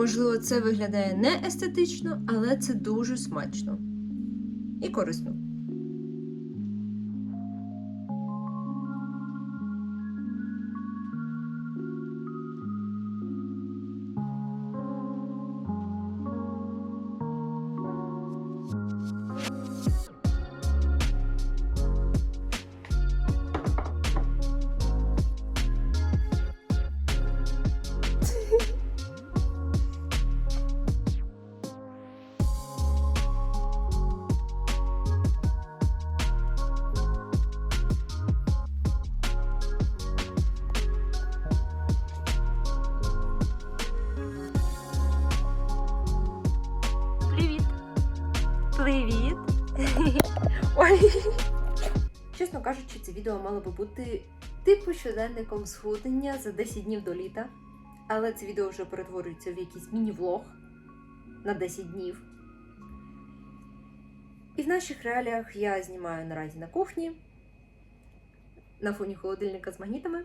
Можливо, це виглядає не естетично, але це дуже смачно і корисно. Чесно кажучи, це відео мало би бути типу щоденником схуднення за 10 днів до літа. Але це відео вже перетворюється в якийсь міні-влог на 10 днів. І в наших реаліях я знімаю наразі на кухні на фоні холодильника з магнітами.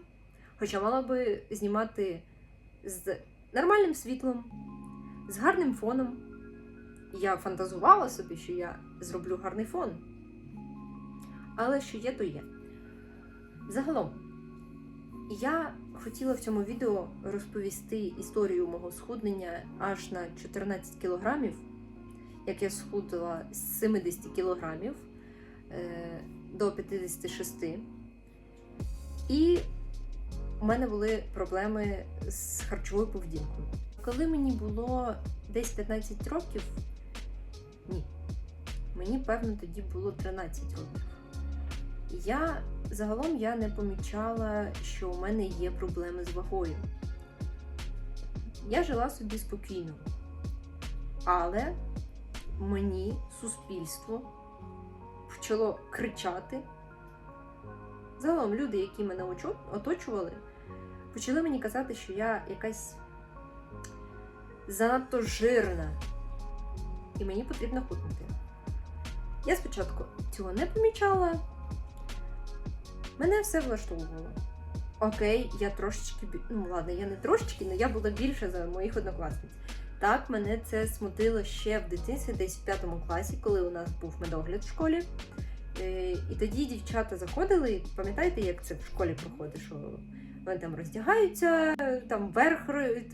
Хоча мала би знімати з нормальним світлом, з гарним фоном. Я фантазувала собі, що я зроблю гарний фон. Але що є, то є. Загалом, я хотіла в цьому відео розповісти історію мого схуднення аж на 14 кілограмів, як я схудила з 70 кілограмів е, до 56. І у мене були проблеми з харчовою поведінкою. Коли мені було десь 15 років, ні, мені певно тоді було 13 років. Я загалом я не помічала, що у мене є проблеми з вагою. Я жила собі спокійно. Але мені суспільство почало кричати. Загалом люди, які мене оточували, почали мені казати, що я якась занадто жирна, і мені потрібно худнути. Я спочатку цього не помічала, мене все влаштовувало. Окей, я трошечки, ну ладно, я не трошечки, але я була більше за моїх однокласниць. Так, мене це смутило ще в дитинстві, десь в п'ятому класі, коли у нас був медогляд в школі. Е, І тоді дівчата заходили, і пам'ятаєте, як це в школі проходить, що вони там роздягаються, там верх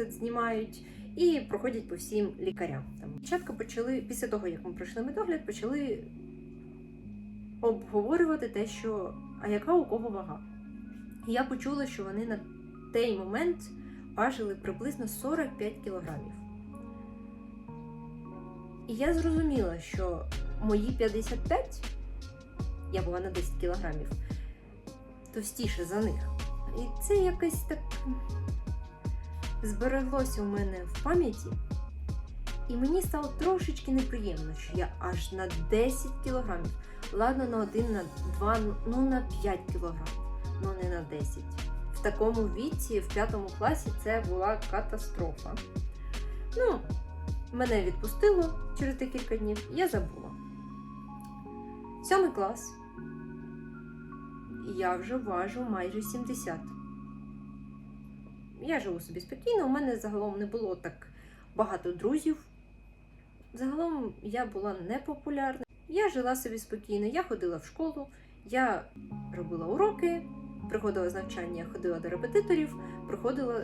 знімають і проходять по всім лікарям. Там дівчатка почали, після того, як ми пройшли медогляд, почали обговорювати те, що а яка у кого вага. І я почула, що вони на той момент важили приблизно 45 кілограмів. І я зрозуміла, що мої 55, я була на 10 кілограмів, товстіше за них. І це якось так збереглося у мене в пам'яті. І мені стало трошечки неприємно, що я аж на 10 кілограмів. Ладно, на один, на два, ну на 5 кілограмів, ну не на 10. В такому віці, в п'ятому класі, це була катастрофа. Ну, мене відпустило через декілька днів, я забула. Сьомий клас. Я вже важу майже 70. Я живу собі спокійно, у мене загалом не було так багато друзів. Загалом я була непопулярна. Я жила собі спокійно, я ходила в школу, я робила уроки, приходила з навчання, ходила до репетиторів, приходила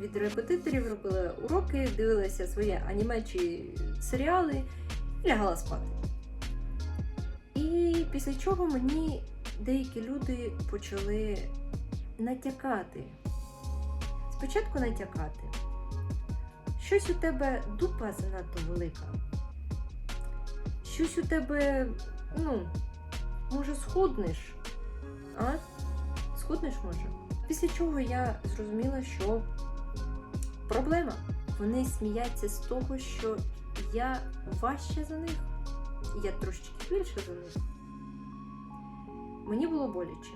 від репетиторів, робила уроки, дивилася своє аніме чи серіали і лягала спати. І після чого мені деякі люди почали натякати. Спочатку натякати. Щось у тебе дупа занадто велика. Щось у тебе, ну, може, схуднеш? А? Схуднеш може? Після чого я зрозуміла, що проблема. Вони сміються з того, що я важча за них. Я трошечки більше за них. Мені було боляче,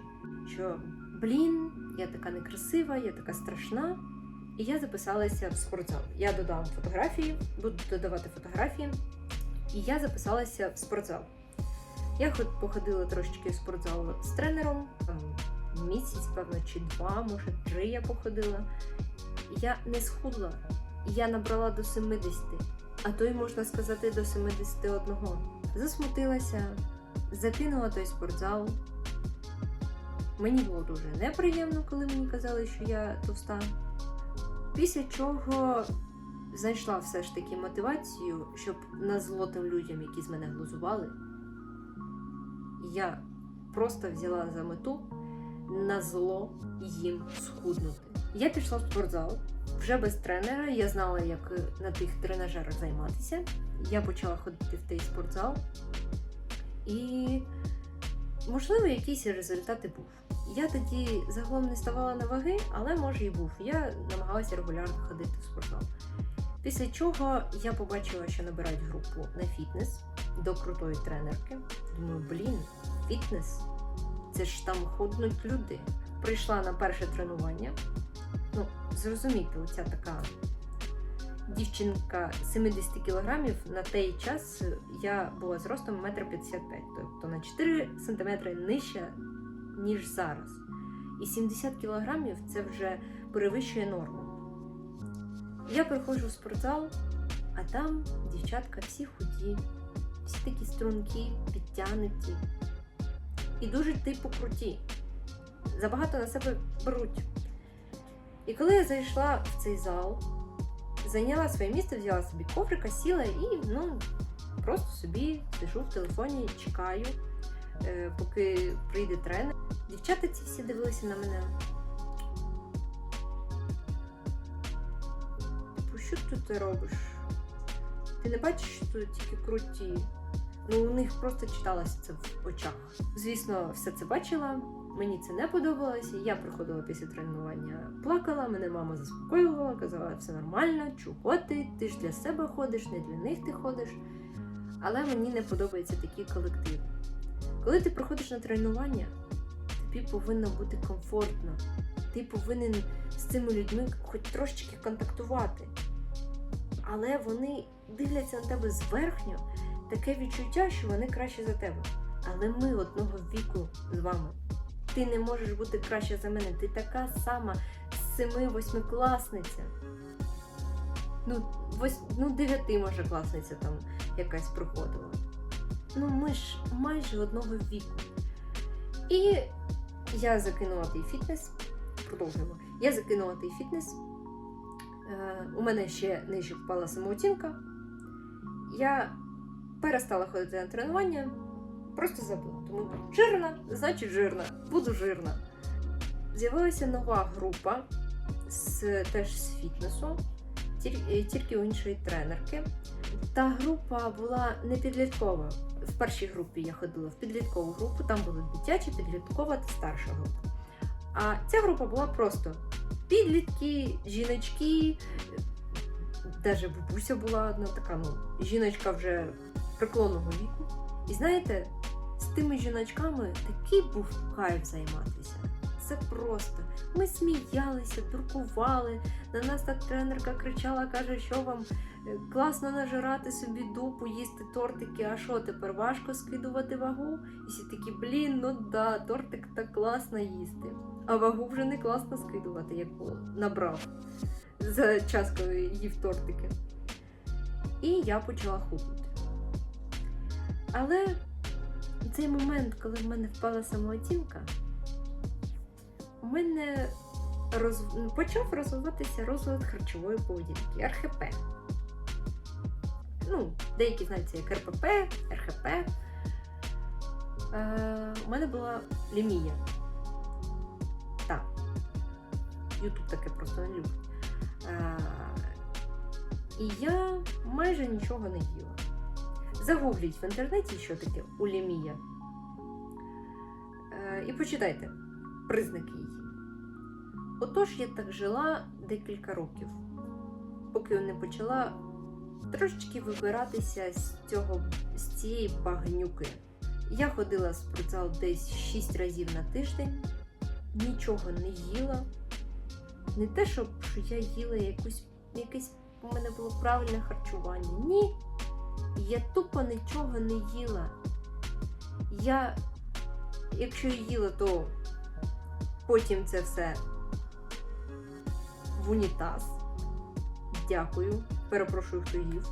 що блін, я така некрасива, я така страшна. І я записалася в спортзал. Я додам фотографії, буду додавати фотографії. І я записалася в спортзал. Я ход- походила трошечки в спортзал з тренером. Місяць, певно, чи два, може три я походила. Я не схудла. я набрала до 70, а то й можна сказати до 71. Засмутилася, закинула той спортзал. Мені було дуже неприємно, коли мені казали, що я товста. Після чого знайшла все ж таки мотивацію, щоб на зло тим людям, які з мене глузували, я просто взяла за мету на зло їм схуднути. Я пішла в спортзал вже без тренера. Я знала, як на тих тренажерах займатися. Я почала ходити в той спортзал, і, можливо, якісь результати був. Я тоді загалом не ставала на ваги, але може і був. Я намагалася регулярно ходити в спортзал. Після чого я побачила, що набирають групу на фітнес до крутої тренерки. Думаю, блін, фітнес це ж там ходнуть люди. Прийшла на перше тренування. Ну, зрозумійте, оця така дівчинка 70 кілограмів на той час я була зростом 1,55 м, тобто на 4 см нижча, ніж зараз. І 70 кілограмів це вже перевищує норму. Я приходжу в спортзал, а там дівчатка всі худі, всі такі стрункі, підтянуті і дуже типу круті. Забагато на себе беруть. І коли я зайшла в цей зал, зайняла своє місце, взяла собі коврика, сіла і ну, просто собі сижу в телефоні, чекаю, е, поки прийде тренер. Дівчата ці всі дивилися на мене. Що ти робиш? Ти не бачиш, що тут тільки круті? Ну, у них просто читалося це в очах. Звісно, все це бачила. Мені це не подобалося. Я приходила після тренування, плакала, мене мама заспокоювала, казала, все нормально, чого ти? Ти ж для себе ходиш, не для них ти ходиш. Але мені не подобається такий колектив. Коли ти приходиш на тренування, тобі повинно бути комфортно. Ти повинен з цими людьми хоч трошечки контактувати. Але вони дивляться на тебе зверхньо, таке відчуття, що вони краще за тебе. Але ми одного віку з вами. Ти не можеш бути краще за мене. Ти така сама семи-восьмикласниця. Ну, вось, ну, дев'яти, може, класниця там якась приходила. Ну, ми ж майже одного віку. І я закинула той фітнес. Продовжуємо. Я закинула той фітнес. Е, у мене ще нижче впала самооцінка. Я перестала ходити на тренування, просто забула. Тому жирна, значить жирна, буду жирна. З'явилася нова група з, теж з фітнесу, тільки, тільки у іншої тренерки. Та група була не підліткова. В першій групі я ходила в підліткову групу, там були дитяча, підліткова та старша група. А ця група була просто підлітки, жіночки, навіть бабуся була одна така, ну, жіночка вже преклонного віку. І знаєте, з тими жіночками такий був кайф займатися. Це просто. Ми сміялися, дуркували. На нас так тренерка кричала, каже, що вам класно нажирати собі дупу, їсти тортики, а що тепер важко скидувати вагу? І всі такі, блін, ну да, тортик так класно їсти. А вагу вже не класно скидувати, як набрав за час, коли їв тортики. І я почала худнути. Але цей момент, коли в мене впала самооцінка, у мене роз... почав розвиватися розлад харчової поведінки РХП. Ну, деякі знають це як РПП, РХП. Е, у мене була лімія. Так. Ютуб таке просто не любить. Е, і я майже нічого не їла. Загугліть в інтернеті, що таке улімія. Е, і почитайте признаки її. Отож, я так жила декілька років, поки не почала трошечки вибиратися з, цього, з цієї багнюки. Я ходила в спортзал десь 6 разів на тиждень, нічого не їла. Не те, щоб що я їла якусь, якесь у мене було правильне харчування. Ні. Я тупо нічого не їла. Я, якщо їла, то потім це все в унітаз. Дякую. Перепрошую, хто їв.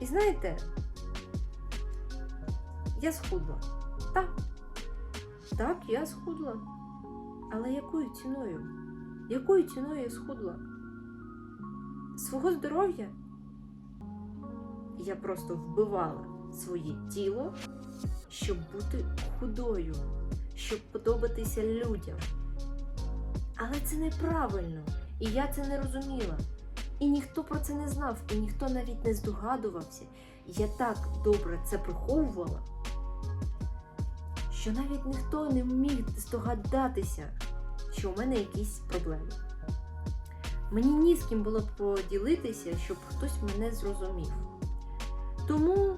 І знаєте, я схудла. Так. Так, я схудла. Але якою ціною? Якою ціною я схудла? Свого здоров'я я просто вбивала своє тіло, щоб бути худою, щоб подобатися людям. Але це неправильно, і я це не розуміла. І ніхто про це не знав, і ніхто навіть не здогадувався. Я так добре це приховувала, що навіть ніхто не міг здогадатися, що у мене якісь проблеми. Мені ні з ким було поділитися, щоб хтось мене зрозумів. Тому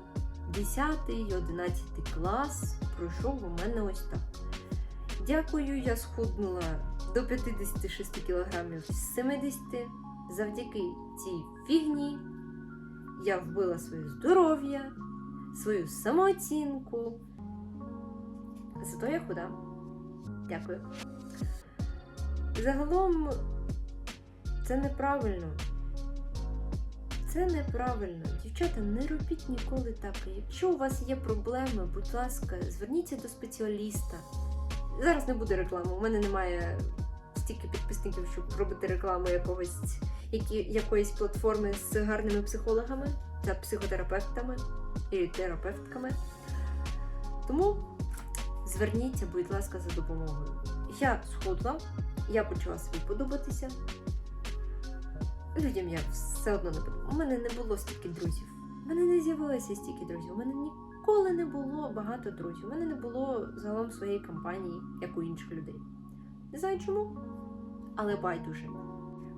10 і 11 клас пройшов у мене ось так. Дякую, я схуднула до 56 кілограмів з 70. Завдяки цій фігні я вбила своє здоров'я, свою самооцінку. Зато я худа. Дякую. Загалом це неправильно. Це неправильно. Дівчата, не робіть ніколи так. Якщо у вас є проблеми, будь ласка, зверніться до спеціаліста. Зараз не буде реклами. У мене немає стільки підписників, щоб робити рекламу якогось, які, якоїсь платформи з гарними психологами та психотерапевтами і терапевтками. Тому зверніться, будь ласка, за допомогою. Я схудла, я почала собі подобатися. Людям я все одно не подобала. У мене не було стільки друзів. У мене не з'явилося стільки друзів. У мене ніколи не було багато друзів. У мене не було загалом своєї компанії, як у інших людей. Не знаю чому, але байдуже.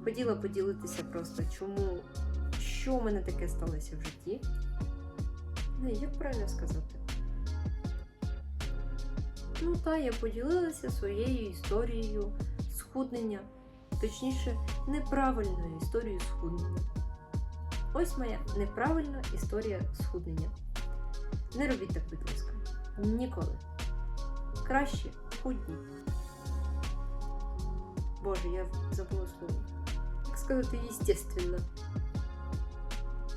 Хотіла поділитися просто, чому, що у мене таке сталося в житті. Не, як правильно сказати? Ну, та я поділилася своєю історією схуднення, точніше, неправильною історією схуднення. Ось моя неправильна історія схуднення. Не робіть так, будь ласка. Ніколи. Краще худніть. Боже, я забула слово. Як сказати, естественно.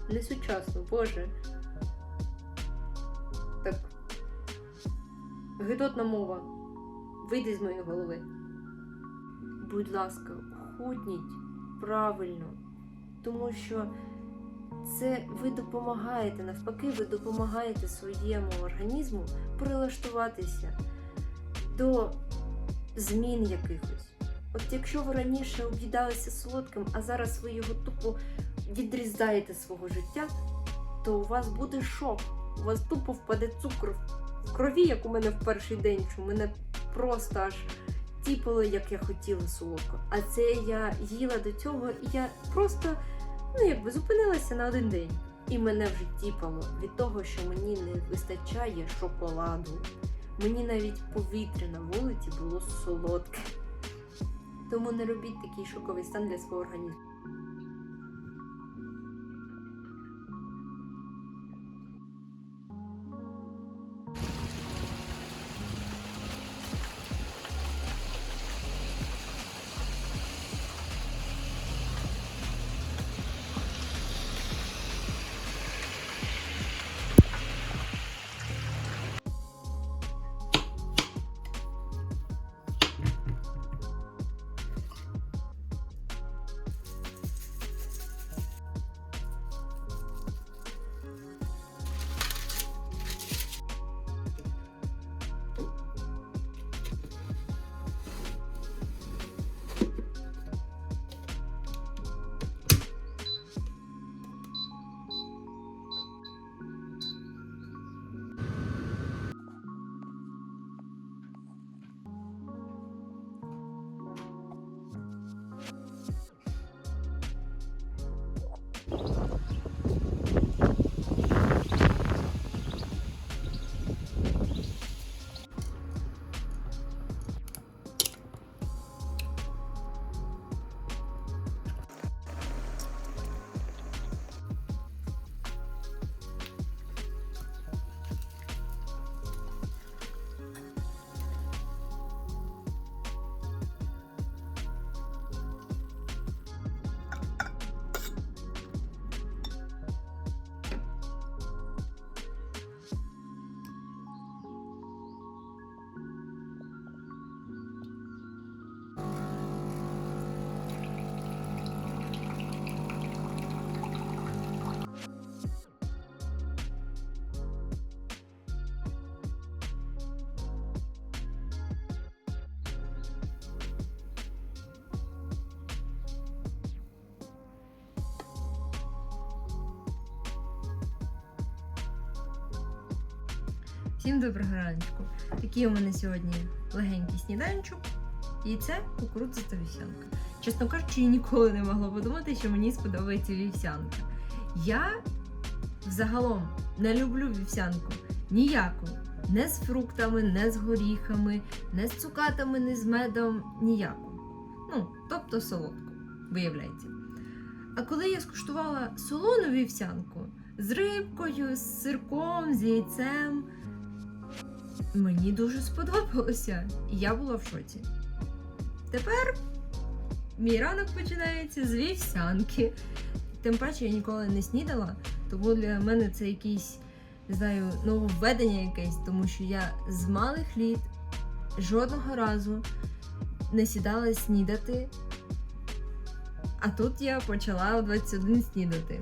Не сучасно, Боже. Так. Гидотна мова. Вийди з моєї голови. Будь ласка, худніть правильно. Тому що це ви допомагаєте, навпаки, ви допомагаєте своєму організму прилаштуватися до змін якихось. От якщо ви раніше об'їдалися солодким, а зараз ви його тупо відрізаєте свого життя, то у вас буде шок. У вас тупо впаде цукор в крові, як у мене в перший день, що мене просто аж тіпало, як я хотіла солодко. А це я їла до цього, і я просто ну якби зупинилася на один день. І мене вже тіпало від того, що мені не вистачає шоколаду. Мені навіть повітря на вулиці було солодке. Тому не робіть такий шоковий стан для свого організму. Всім доброго раночку. Такий у мене сьогодні легенький сніданчик. Яйце, кукурудза та вівсянка. Чесно кажучи, я ніколи не могла подумати, що мені сподобається вівсянка. Я взагалом не люблю вівсянку ніяку. Не з фруктами, не з горіхами, не з цукатами, не з медом, ніяку. Ну, тобто солодку, виявляється. А коли я скуштувала солону вівсянку з рибкою, з сирком, з яйцем, мені дуже сподобалося. І я була в шоці. Тепер мій ранок починається з вівсянки. Тим паче я ніколи не снідала, тому для мене це якийсь, не знаю, нововведення якесь, тому що я з малих літ жодного разу не сідала снідати. А тут я почала о 21 снідати.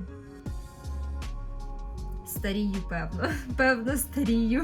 Старію, певно. Певно, старію.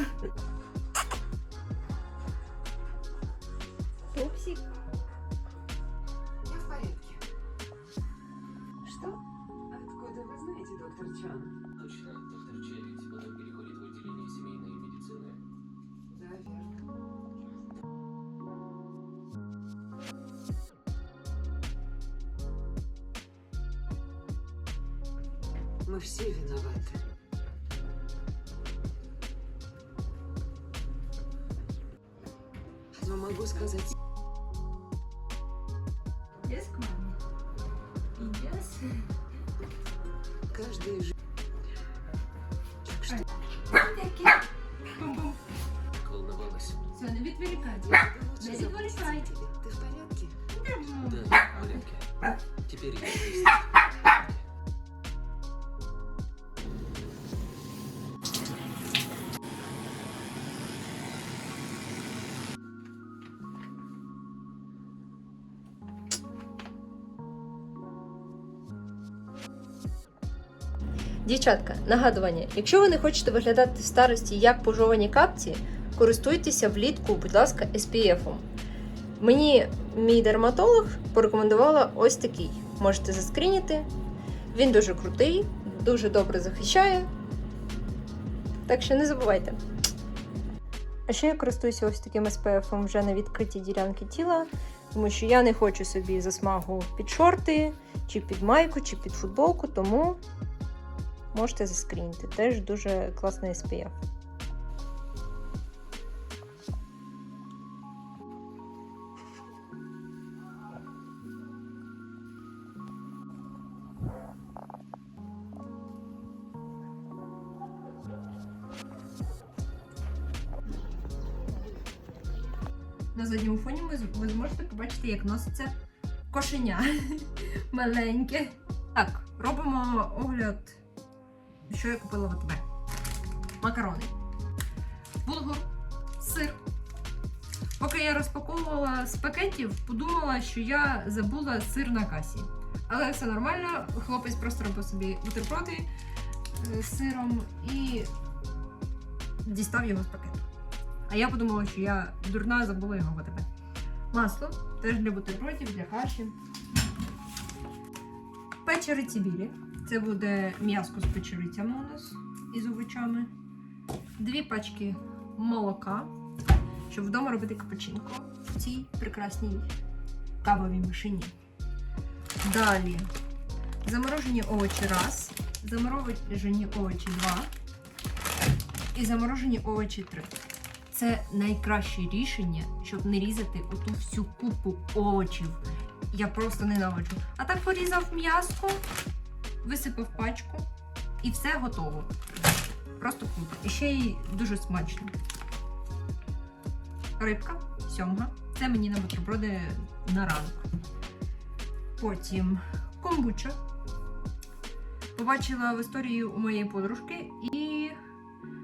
Так волновалась. Все, не відволікайте. Не о Ты в порядке? Да, в порядке. Теперь я Дівчатка, нагадування: якщо ви не хочете виглядати в старості як пожовані капці, користуйтеся влітку, будь ласка, SPF. Мені мій дерматолог порекомендувала ось такий. Можете заскрініти. Він дуже крутий, дуже добре захищає. Так що не забувайте. А ще я користуюся ось таким SPF вже на відкритій ділянки тіла, тому що я не хочу собі засмагу під шорти, чи під майку, чи під футболку, тому можете заскрінити. Теж дуже класний SPF. На задньому фоні ви, зможете побачити, як носиться кошеня маленьке. Так, робимо огляд, що я купила в АТБ. Макарони, булгур, сир. Поки я розпаковувала з пакетів, подумала, що я забула сир на касі. Але все нормально, хлопець просто робив собі бутерброди е, з сиром і дістав його з пакету. А я подумала, що я дурна забула його в АТБ. Масло теж для бутербродів, для каші. Печериці білі. Це буде м'яско з печерицями у нас із овочами. Дві пачки молока, щоб вдома робити капучинко в цій прекрасній кавовій машині. Далі заморожені овочі раз, заморожені овочі два і заморожені овочі три. Це найкраще рішення, щоб не різати оту всю купу овочів. Я просто ненавиджу. А так порізав м'яско, висипав пачку і все готово. Просто круто. І ще й дуже смачно. Рибка, сьомга. Це мені на бутерброди на ранок. Потім комбуча. Побачила в історії у моєї подружки і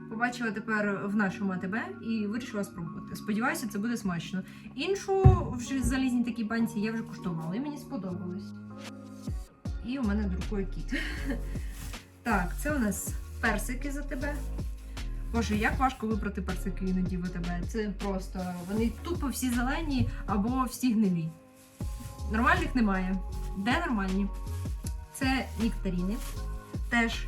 побачила тепер в нашому АТБ і вирішила спробувати. Сподіваюся, це буде смачно. Іншу вже залізній такій банці я вже куштувала і мені сподобалось. І у мене друкує кіт. Так, це у нас персики за тебе. Боже, як важко вибрати персики іноді в АТБ. Це просто. Вони тупо всі зелені або всі гнилі. Нормальних немає. Де нормальні? Це нектаріни. Теж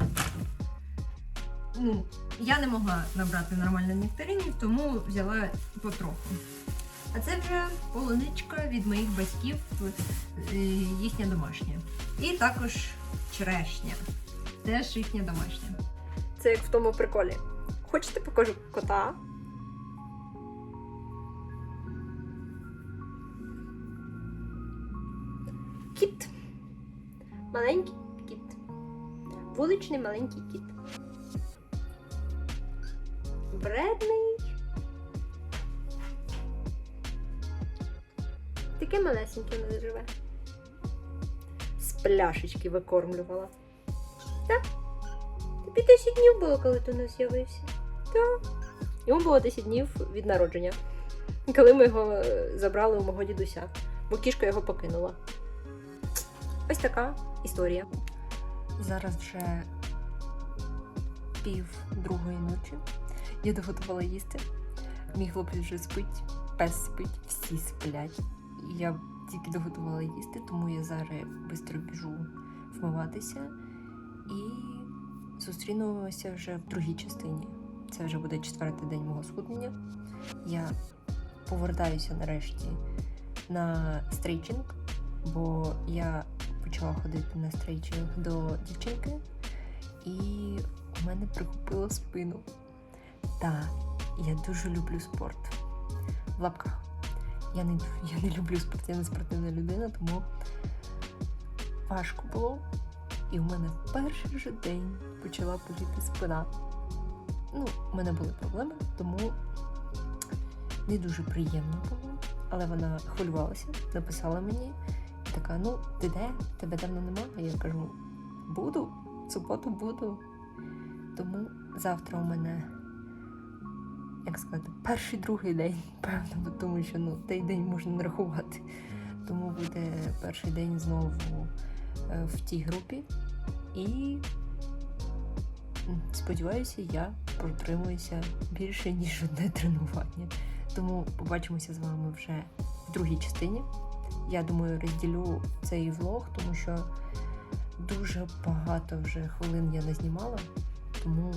ну, я не могла набрати нормально нектаринів, тому взяла потроху. А це вже полуничка від моїх батьків, е, їхня домашня. І також черешня. Теж їхня домашня. Це як в тому приколі. Хочете покажу кота? Кіт. Маленький кіт. Вуличний маленький кіт. Бредний. Таке малесеньке нас живе. Пляшечки викормлювала. Так. Тобі 10 днів було, коли ти у нас з'явився. Так. Йому було 10 днів від народження. Коли ми його е, забрали у мого дідуся, бо кішка його покинула. Ось така історія. Зараз вже пів другої ночі. Я доготувала їсти. Мій хлопець вже спить, пес спить, всі сплять. Я тільки доготувала їсти, тому я зараз швидко біжу вмиватися і зустрінемося вже в другій частині. Це вже буде четвертий день мого схуднення. Я повертаюся нарешті на стрейчинг, бо я почала ходити на стрейчинг до дівчинки, і у мене прикупило спину. Та я дуже люблю спорт. В лапках. Я не, я не люблю спортивно-спортивна людина, тому важко було. І в мене в перший же день почала боліти спина. Ну, в мене були проблеми, тому не дуже приємно було. Але вона хвилювалася, написала мені і така: ну, ти де? Тебе давно немає. Я кажу, буду, в суботу буду. Тому завтра у мене, як сказати, перший другий день, певно, тому що ну, той день можна не рахувати. Тому буде перший день знову е, в тій групі. І сподіваюся, я протримуюся більше, ніж одне тренування. Тому побачимося з вами вже в другій частині. Я думаю, розділю цей влог, тому що дуже багато вже хвилин я не знімала. Тому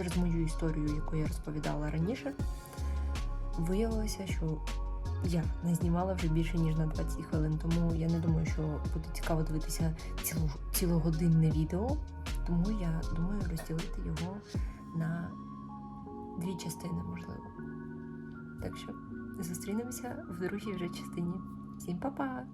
через мою історію, яку я розповідала раніше, виявилося, що я не знімала вже більше ніж на 20 хвилин. Тому я не думаю, що буде цікаво дивитися цілу, цілогодинне відео. Тому я думаю розділити його на дві частини, можливо. Так що зустрінемося в другій вже частині. Всім па-па!